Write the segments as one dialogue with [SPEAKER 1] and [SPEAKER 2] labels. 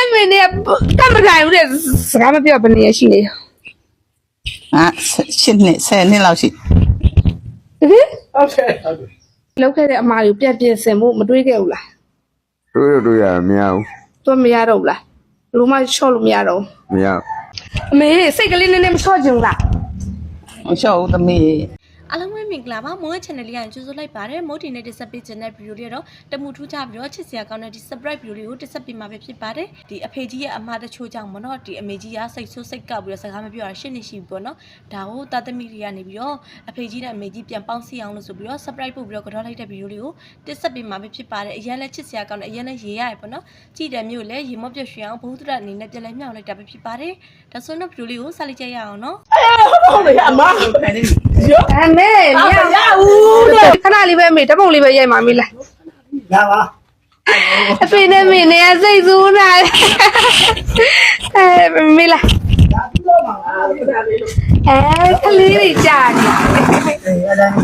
[SPEAKER 1] နဲ့မင်းနဲ့ကမထိုင်ဘူးတဲ့စကားမပြောဘယ်နေရရှိနေ
[SPEAKER 2] ဟာရှစ်နှစ်ဆယ်နှစ်လောက်ရှိ
[SPEAKER 1] တကယ်
[SPEAKER 3] ဟုတ်ကဲ့ဟုတ်ကဲ့
[SPEAKER 1] လောက်ခဲ့တဲ့အမားကိုပြက်ပြက်စင်မှုမတွေးခဲ့ဘူးလား
[SPEAKER 4] တို့ရတို့ရမရဘူး
[SPEAKER 1] သူမရတော့ဘူးလားဘလို့မှချော့လို့မရတော့
[SPEAKER 4] မရ
[SPEAKER 1] အမေစိတ်ကလေးနည်းနည်းမချော့ချင်ဘူးလား
[SPEAKER 2] မလျှော့ဘူးသမီး
[SPEAKER 5] အားလုံးပဲမင်္ဂလာပါမိုး channel လေးကိုကြိုဆိုလိုက်ပါတယ်မိုးဒီနေ့တက်ဆက်ပေးခြင်းတဲ့ဗီဒီယိုလေးတော့တမှုထူးကြပြီးတော့ချစ်စရာကောင်းတဲ့ဒီ surprise ဗီဒီယိုလေးကိုတက်ဆက်ပေးမှာပဲဖြစ်ပါတယ်ဒီအဖေကြီးရဲ့အမှားတချို့ကြောင့်မနော်ဒီအမေကြီးကစိတ်ဆိုးစိတ်ကောက်ပြီးတော့စကားမပြောတာရှင်းနေရှိပြီပေါ့နော်ဒါကိုတာသမီတွေကနေပြီးတော့အဖေကြီးနဲ့အမေကြီးပြန်ပေါင်းစည်းအောင်လို့ဆိုပြီးတော့ surprise ပို့ပြီးတော့ကြောလိုက်တဲ့ဗီဒီယိုလေးကိုတက်ဆက်ပေးမှာပဲဖြစ်ပါတယ်အရင်လဲချစ်စရာကောင်းတဲ့အရင်လဲရေးရတယ်ပေါ့နော်ကြည်တယ်မျိုးလဲရေမော့ပြရွှေအောင်ဘုဟုတရအနေနဲ့ပြန်လဲမြောက်လိုက်တာပဲဖြစ်ပါတယ်ဒါဆိုတော့ဗီဒီယိုလေးကိုဆက်လိုက်ကြရအောင်နော်
[SPEAKER 3] ဟုတ်တယ်အမရော
[SPEAKER 1] အမေ
[SPEAKER 3] အ
[SPEAKER 1] မ
[SPEAKER 3] မ
[SPEAKER 1] ရ
[SPEAKER 3] ရဘူးတဲ့
[SPEAKER 1] ခဏလေးပဲအမေတပုံလေးပဲရိုက်ပါမေးလား
[SPEAKER 3] ရပါ
[SPEAKER 1] အဖေနဲ့မင်းနဲ့စိတ်ဆိုးနေအဲမေးလားအဲကလေးတွေကြာနေ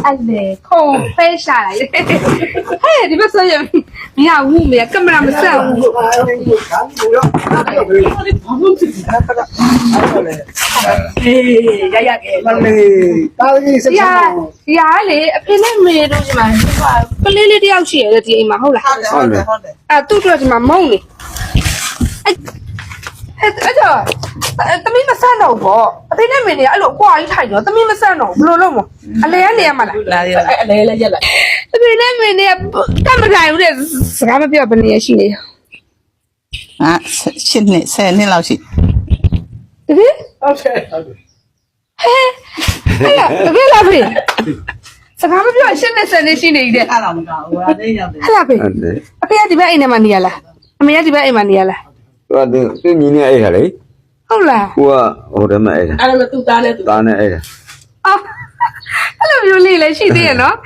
[SPEAKER 1] အဲ့လေခုံဖဲရှာလိုက်ဟဲ့ဒီဘက်ဆိုရင် မရဘူးမေကင်မရာမဆက်ဘူး
[SPEAKER 3] ဘာလို့ဖြစ်နေတာကအဲ့လေအေးရရကဲမလေးတာကြီးစ
[SPEAKER 1] ဒီဟာဒီဟာလေအဖေနဲ့မေတို့ဒီမှာကလေးလေးတယောက်ရှိရတယ်ဒီအိမ်မှာဟုတ်လား
[SPEAKER 2] ဟုတ်တယ်ဟုတ်တယ်
[SPEAKER 1] အဲသူ့တို့ဒီမှာမုံနေအဲ့အဲ့တော့တမီးမဆန့်တော့ဘောအဖေနဲ့မေနေအဲ့လိုအကွာကြီးထိုင်တော့တမီးမဆန့်တော့ဘယ်လိုလုပ်မလဲအလဲကနေရမလား
[SPEAKER 2] လာရ
[SPEAKER 3] အဲ့လေလေရက်လိုက်
[SPEAKER 1] အဖေနဲ့မေနေကမထိုင်ဘူးတဲ့စကားမပြောဘယ်နေရရှိနေ
[SPEAKER 2] ဟာရှစ်နှစ်ဆယ်နှစ်လောက်ရှိ
[SPEAKER 1] တကယ်
[SPEAKER 3] ဟုတ်ကဲ့ဟုတ်ကဲ့
[SPEAKER 1] ဟဲ့တကယ်လားဖေစကားမပြောရှင်းနေစနေရှိနေတယ်
[SPEAKER 2] အဲ့လောက်မကောင်းဘူးဟာလေးရောက်တယ်
[SPEAKER 1] ဟဲ့လားဖေ
[SPEAKER 4] ဟုတ်တယ်
[SPEAKER 1] အဖေကဒီဘက်အိမ်ထဲမှာနေရလားအမေကဒီဘက်အိမ်မှာနေရလား
[SPEAKER 4] သူကသူသူမြင်နေအဲ့ခါလေ
[SPEAKER 1] ဟုတ်လား
[SPEAKER 4] ကိုကဟိုတည်းမှာအဲ့ခါ
[SPEAKER 3] အဲ့လိုသူသားနဲ့သူ
[SPEAKER 4] သားနဲ့အဲ့ခါ
[SPEAKER 1] အော် အဲ့လိုမျိုးလေးလည်းရှိသေးရဲ့နော်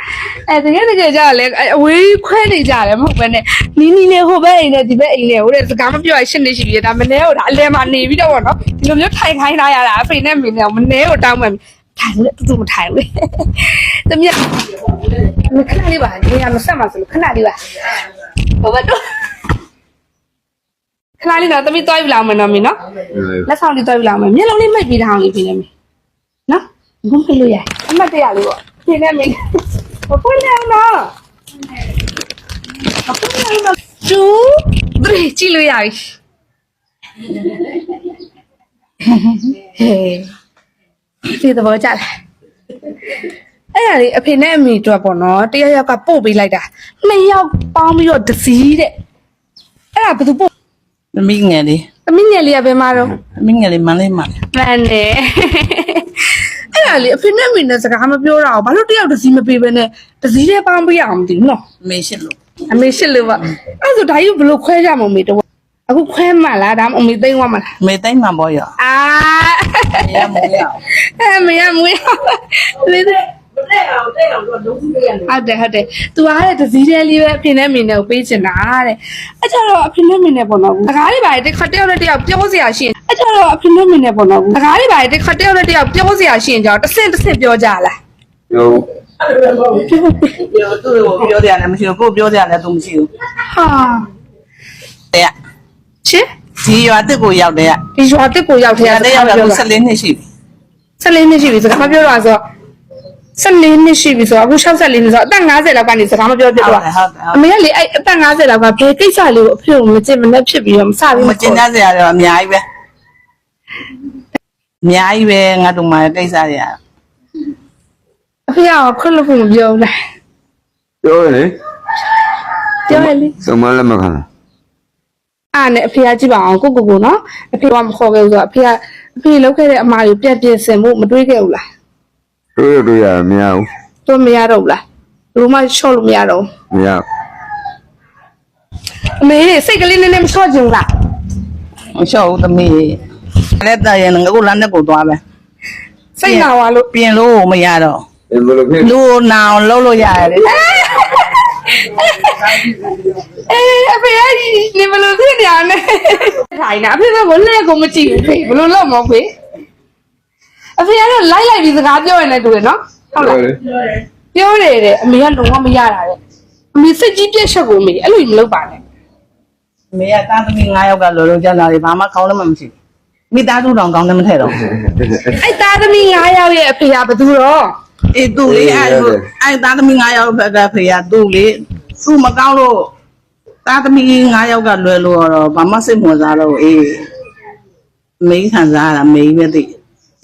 [SPEAKER 1] အဲတကယ်တကယ်ကြာလဲအဝေးခွဲနေကြတယ်မဟုတ်ဘဲနဲ့နီးနီးလေးဟိုဘက်အိမ်နဲ့ဒီဘက်အိမ်နဲ့ဟိုတဲ့စကားမပြောရရှင်းနေရှိပြီဒါမနေဟိုဒါအလဲမှာနေပြီးတော့ဗောနော်ဒီလိုမျိုးထိုင်ခိုင်းထားရတာအဖေနဲ့မင်းနဲ့မနေဟိုတောင်းမှထိုင်လို့တူတူမထိုင်ဘူးတမီးမခဏလေးပါနေရာမဆက်ပါဆိုလို့ခဏလေးပါဟိုဘက်တော့ခဏလေးတော့တမီးတွားယူလာမယ်နော်မင်းနော်လက်ဆောင်လေးတွဲပြလာမယ်မျက်လုံးလေးမိတ်ပြီးထားအောင်လေးပြင်နေမယ်နော်ဘုံပြလို့ရအမှတ်တရလေးပေါ့ ပြင်နေမယ်ဘပွင့်နေအောင်နော်ဘပွင့်နေအောင်နော်ကျူဒရီကြည့်လို့ရပြီဟေးဒီတော့ကြာတယ်အဲ့ဒါလေးအဖေနဲ့အမေတို့ပေါ့နော်တယောက်ယောက်ကပို့ပေးလိုက်တာနှစ်ယောက်ပေါင်းပြီးတော့ဒစီတဲ့အဲ့ဒါဘယ်သူပို့
[SPEAKER 2] သမီးငယ်လေး
[SPEAKER 1] သမီးငယ်လေးကဘယ်မှာတော့
[SPEAKER 2] သမီးငယ်လေးမန်းလေးမှာ
[SPEAKER 1] မှန်တယ် အဲ့ဒါလေအဖေနဲ့အမေနဲ့စကားမပြောတာဘာလို့တယောက်တစ်စီးမပေးဘဲနဲ့တစ်စီးတည်းပေါင်းပေးရအောင်မသိဘူးနော်
[SPEAKER 2] အမေရှစ်လို့
[SPEAKER 1] အမေရှစ်လို့ပါအဲ့ဆိုဒါကြီးဘယ်လိုခွဲကြမမေတော့အခုခွဲမှလားဒါမှအမေသိမ့်သွားမလား
[SPEAKER 2] အမေတိုင်းမှာပေါ့ရ
[SPEAKER 1] အာ
[SPEAKER 2] ရမရ
[SPEAKER 1] အမေရမွေးလေးတဲ့
[SPEAKER 3] မတဲ့အောင်တဲ့အောင်တော့လုံးစုရတယ်
[SPEAKER 1] ဟုတ်တယ်ဟုတ်တယ်။ तू အားတဲ့ဒစည်းတဲလေးပဲအဖေနဲ့အမေနဲ့ကိုပေးချင်တာတဲ့။အဲ့ကြတော့အဖေနဲ့အမေနဲ့ပေါ့နော်။စကားလေးပါတစ်ခါတယောက်နဲ့တယောက်ပြောစရာရှိရင် အဲ့ကြတော့အဖေနဲ့အမေနဲ့ပေါ့နော်။စကားလေးပါတစ်ခါတယောက်နဲ့တယောက်ပြောစရာရှိရင်ကြောင့်တစ်ဆင့်တစ်ဆင့်ပြောကြလား
[SPEAKER 4] ဟို
[SPEAKER 3] အဲ့လိုပဲပေါ့
[SPEAKER 2] ပြောသူ့ကိုပြောကြတယ်မရှိဘူးကိုပြောကြတယ်သူမရှိဘူး။
[SPEAKER 1] ဟာ
[SPEAKER 2] တဲ့
[SPEAKER 1] ချစ်
[SPEAKER 2] ဒီရွာတက်ကိုရောက်တယ်
[SPEAKER 1] ဒီရွာတစ်ကိုရောက်ထ
[SPEAKER 2] က
[SPEAKER 1] ရ
[SPEAKER 2] တဲ့ရောက်တာကို14နှစ်ရှိပြီ
[SPEAKER 1] 14နှစ်ရှိပြီစကားမပြောတော့ဆို14နှစ်ရှိပြီဆိုတော့အခု64နှစ်ဆိုတော့အသက်50လောက်ကနေစကားမပြောဖြစ်
[SPEAKER 2] ဟုတ်
[SPEAKER 1] တော့
[SPEAKER 2] တယ်ဟုတ်တယ်
[SPEAKER 1] အမေကလေအဲ့အသက်50လောက်ကဘယ်ကိစ္စလေးကိုအဖေကိုမကြင်မနဲ့ဖြစ်ပြီးတော့မစပြီး
[SPEAKER 2] မကျင်ကြစရာတော့အများကြီးပဲ အများကြီးပဲငါတို့မှာကိစ္စတွေ
[SPEAKER 1] အဖေကခွင့်လို့ဖို့မပြောဘူးလား
[SPEAKER 4] ပြောရလေ
[SPEAKER 1] ပြောရလေ
[SPEAKER 4] စုံမလည်းမခံလား
[SPEAKER 1] အားနဲ့အဖေကကြည့်ပါအောင်ကိုကိုကိုနော်အဖေကမခေါ်ခဲ့ဘူးဆိုတော့အဖေကအဖေလောက်ခဲ့တဲ့အမားကိုပြက်ပြက်စင်ဖို့မတွေးခဲ့ဘူးလား
[SPEAKER 4] တို့ရတို့ရမရဘူး
[SPEAKER 1] သူမရတော့ဘူးလားလူမချော့လို့မရတော့
[SPEAKER 4] မရ
[SPEAKER 1] အမေစိတ်ကလေးနည်းနည်းမချော့ချင်ဘူးလား
[SPEAKER 2] မလျှော့ဘူးသမီး လည်းတရရင်ငါကိုလမ်းနဲ့ကိုသွားပဲ
[SPEAKER 1] စိတ်နာသွားလို့
[SPEAKER 2] ပြင်လို့မရတော့
[SPEAKER 4] ဘယ်လိုဖြစ်
[SPEAKER 2] လူနာအောင်လှုပ်လို့ရတယ်လေ
[SPEAKER 1] အေးအဖေကနေမလို့ဖြစ်နေအောင်နဲ့ထိုင်နေအဖေကဘလက်ကိုမကြည့်ဘူးဖေဘလို့လောက်မဖေအဖေကတော့လိုက်လိုက်ပြီးစကားပြောရင်လည်းတူရနော်ဟုတ်လားပြောတယ်တဲ့အမေကလုံးဝမရတာတဲ့အမေစိတ်ကြီးပြက်ချက်ကိုအမေအဲ့လိုမလုပ်ပါနဲ့
[SPEAKER 2] မေကသားသမီး9ယောက်ကလောလောကျန်တာတွေဘာမှကောင်းလည်းမရှိဘူး မိသားစုတောင်ကောင်းတယ်မထည့်တော့ဘူး
[SPEAKER 1] အဲ့သားသမီး9ယောက်ရဲ့အဖေကဘယ်သူတော့
[SPEAKER 2] အေးသူ့လေးအဲ့အဲ့သားသမီး9ယောက်ဘက်ကဖေကသူ့လေးသူ့မကောင်းလို့သားသမီး9ယောက်ကလွယ်လို့တော့ဘာမှစိတ်ဝင်စားတော့အေးမေးခံစားရတာမေးပဲသိ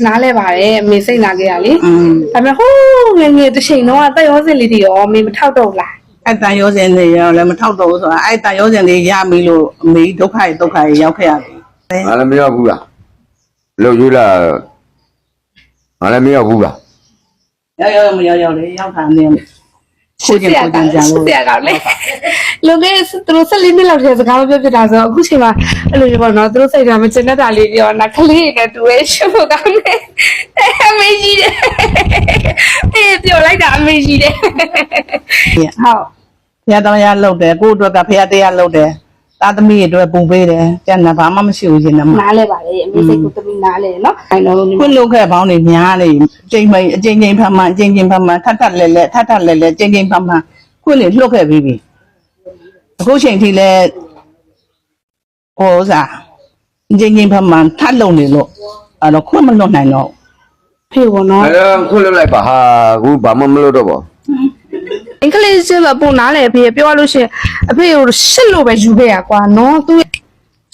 [SPEAKER 1] နားလဲပါတယ်အမေစိတ်နာခဲ့ရလေ
[SPEAKER 2] อืม
[SPEAKER 1] ဒါပေမဲ့ဟိုးငယ်ငယ်တစ်ချိန်တော့တက်ရောစင်လေးတွေရောအမေမထောက်တော့ဘူးလား
[SPEAKER 2] အဲ့တန်ရောစင်တွေရောလည်းမထောက်တော့ဘူးဆိုတာအဲ့တန်ရောစင်တွေရပြီလို့အမေဒုက္ခရဒုက္ခရရောက်ခဲ့ရတယ်
[SPEAKER 4] ငါလည်းမရောက်ဘူးလား လောက်ယူလားငါလည်းမရောက်ဘူးလား
[SPEAKER 2] ရောက်ရောက်မရောက်ရောက်လေရောက်တာနဲ့ကိုကျင်ကိုကျင်ကြလို့
[SPEAKER 1] ဆရာကောင်းလေလုံခဲ့သူတို့14နှစ်လောက်တည်းစကားမပြောပြတာဆိုအခုချိန်မှာအဲ့လိုပြောတော့သူတို့စိတ်ဓာတ်မကျင်တတ်တာလေးပြောနာကလေးနဲ့တူရဲ့ရှုပ်ကောင်းတယ်အမေကြီးတယ်အေးပြောလိုက်တာအမေကြီးတယ်ဟုတ်
[SPEAKER 2] ဖះတော်ရလှုပ်တယ်ကိုယ့်အတွက်ကဖះတရားလှုပ်တယ် သားသမီးတွေအတွက်ပုံပေးတယ်ကျန်တာဘာမှမရှိဘူးရှင်နမ
[SPEAKER 1] နားလဲပါလေအမေစိတ်ကိုတမီနားလဲနော်အဲ့တော့
[SPEAKER 2] ခွင့်လုပ်ခဲ့ပေါင်းနေများနေအချိန်မိန်အချိန်ချင်းဖမ်းမှအချိန်ချင်းဖမ်းမှထပ်ထပ်လဲလဲထပ်ထပ်လဲလဲအချိန်ချင်းဖမ်းမှခွင့်လေလှုပ်ခဲ့ပြီးပြီအခုချိန်ထိလဲဟောစားအချိန်ချင်းဖမ်းမှထပ်လုံနေလို့အဲ့တော့ခွင့်မလွတ်နိုင်တော့
[SPEAKER 1] ဖေဘောနော်
[SPEAKER 4] အဲ့တော့ခွလို့လိုက်ပါဟာအခုဘာမှမလုပ်တော့ပါ
[SPEAKER 1] အ င်္ဂလိပ်စကားပုံနားလဲဖေပြောရလို့ရှိရင်အဖေကိုရှစ်လို့ပဲယူခဲ့ရကွာနော်သူ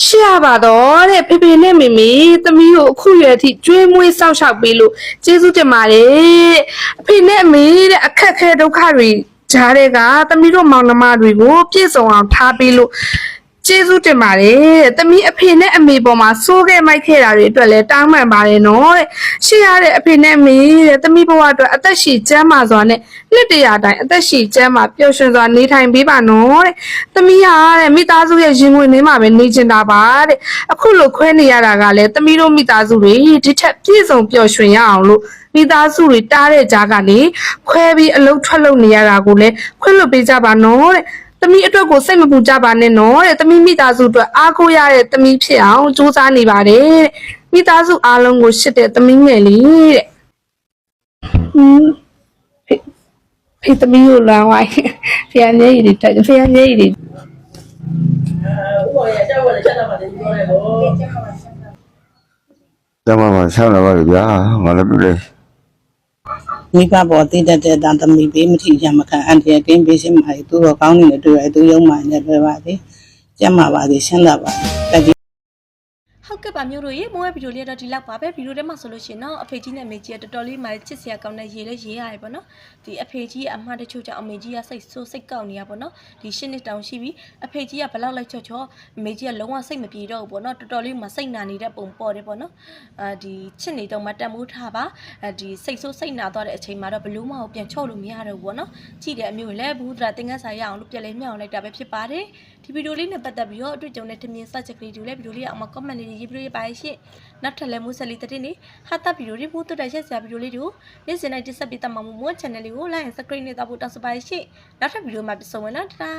[SPEAKER 1] ရှရပါတော့တဲ့ဖေဖေနဲ့မေမေသမီးကိုအခုရွယ်အထိကျွေးမွေးစောက်ရှောက်ပေးလို့ကျေးဇူးတင်ပါတယ်တဲ့အဖေနဲ့အမေတဲ့အခက်ခဲဒုက္ခတွေကြားတဲ့ကသမီးတို့မောင်နှမတွေကိုပြည့်စုံအောင်ထားပေးလို့ ကျေးဇူးတင်ပါတယ်တဲ့သမီးအဖေနဲ့အမေပေါ်မှာစိုးခဲ့မိုက်ခဲ့တာတွေအတွက်လည်းတောင်းပန်ပါတယ်နော်တဲ့ရှေ့ရတဲ့အဖေနဲ့အမေတဲ့သမီးဘဝအတွက်အသက်ရှည်ကျန်းမာစွာနဲ့နှစ်တရာတိုင်းအသက်ရှည်ကျန်းမာပျော်ရွှင်စွာနေထိုင်ပေးပါနော်တဲ့သမီးဟာတဲ့မိသားစုရဲ့ရင်ဝင်ထဲမှာပဲနေချင်တာပါတဲ့အခုလိုခွဲနေရတာကလည်းသမီးတို့မိသားစုတွေဒီထက်ပြည့်စုံပျော်ရွှင်ရအောင်လို့မိသားစုတွေတားတဲ့ကြားကနေခွဲပြီးအလုတ်ထွက်လို့နေရတာကိုလည်းခွင့်လွှတ်ပေးကြပါနော်တဲ့ သမီးအတွက်ကိုစိတ်မပူကြပါနဲ့နော်တဲ့သမီးမိသားစုအတွက်အားကိုးရတဲ့သမီးဖြစ်အောင်ကြိုးစားနေပါတယ်တဲ့မိသားစုအားလုံးကိုရှစ်တဲ့သမီးငယ်လေးတဲ့ဟင်းဖေဖေသမီးကိုလွမ်းဝိုင်းဖေအမျက်ရည်တွေတက်ဖေအမျက်ရည်တွေ
[SPEAKER 4] တမမဆောင်းလာပါဗျာငါလည်းပြည့်
[SPEAKER 2] မိဘပေါ်တည်တတ်တဲ့တန်သမီးပေးမထီရမခံအန်တရကင်းပေးရှင်ပါလေသူတော့ကောင်းနေတယ်တွေ့ရသူရုံမှလည်းပဲပါလေကျမ်းမာပါစေရှင်းတာပါတကယ်
[SPEAKER 5] ဟုတ်ကဲ့ပါမျိုးတို့ရေမိုးရဲ့ဗီဒီယိုလေးတော့ဒီလောက်ပါပဲဗီဒီယိုထဲမှာဆိုလို့ရှိရင်တော့အဖေကြီးနဲ့အမေကြီးကတော်တော်လေးမှချစ်စရာကောင်းတဲ့ရေလေးရေးရတယ်ပေါ့နော်ဒီအဖေကြီးကအမှားတချို့ကြောင့်အမေကြီးကစိတ်ဆိုးစိတ်ကောက်နေရပေါ့နော်ဒီရှင်းနှစ်တောင်ရှိပြီအဖေကြီးကဘလောက်လိုက်ချော့ချော့အမေကြီးကလုံးဝစိတ်မပြေတော့ဘူးပေါ့နော်တော်တော်လေးမှစိတ်နာနေတဲ့ပုံပေါ်တယ်ပေါ့နော်အာဒီချစ်နေတော့မှတန်မိုးထားပါအဲဒီစိတ်ဆိုးစိတ်နာသွားတဲ့အချိန်မှာတော့ဘလို့မအောင်ပြန်ချော့လို့မရတော့ဘူးပေါ့နော်ကြည့်တဲ့အမျိုးလည်းဘူးဒရာတင်ကန်းစာရအောင်လို့ပြက်လေးမြောက်အောင်လိုက်တာပဲဖြစ်ပါတယ်ဒီဗီဒီယိုလေးနဲ့ပတ်သက်ပြီးတော့အတွေ့အကြုံနဲ့ထင်မြင်စချက်ကလေးတွေလည်းဗီဒီယိုလေးအောင်မှာ comment လေးရေးပြီးရေးပါရှင့်နောက်ထပ်လည်းမိုးဆက်လေးတဲ့နေ့ဟာတာဗီဒီယိုလေးမိုးတူတဲ့ရက်စရာဗီဒီယိုလေးတွေကိုနေ့စဉ်တိုင်းတက်ဆက်ပေးတတ်မှာမို့မိုး channel လေးကို like and subscribe နဲ့တောက်ဖို့တောင်းဆိုပါရှင့်နောက်ထပ်ဗီဒီယိုမှာပြန်ဆုံမယ်နော်တာတာ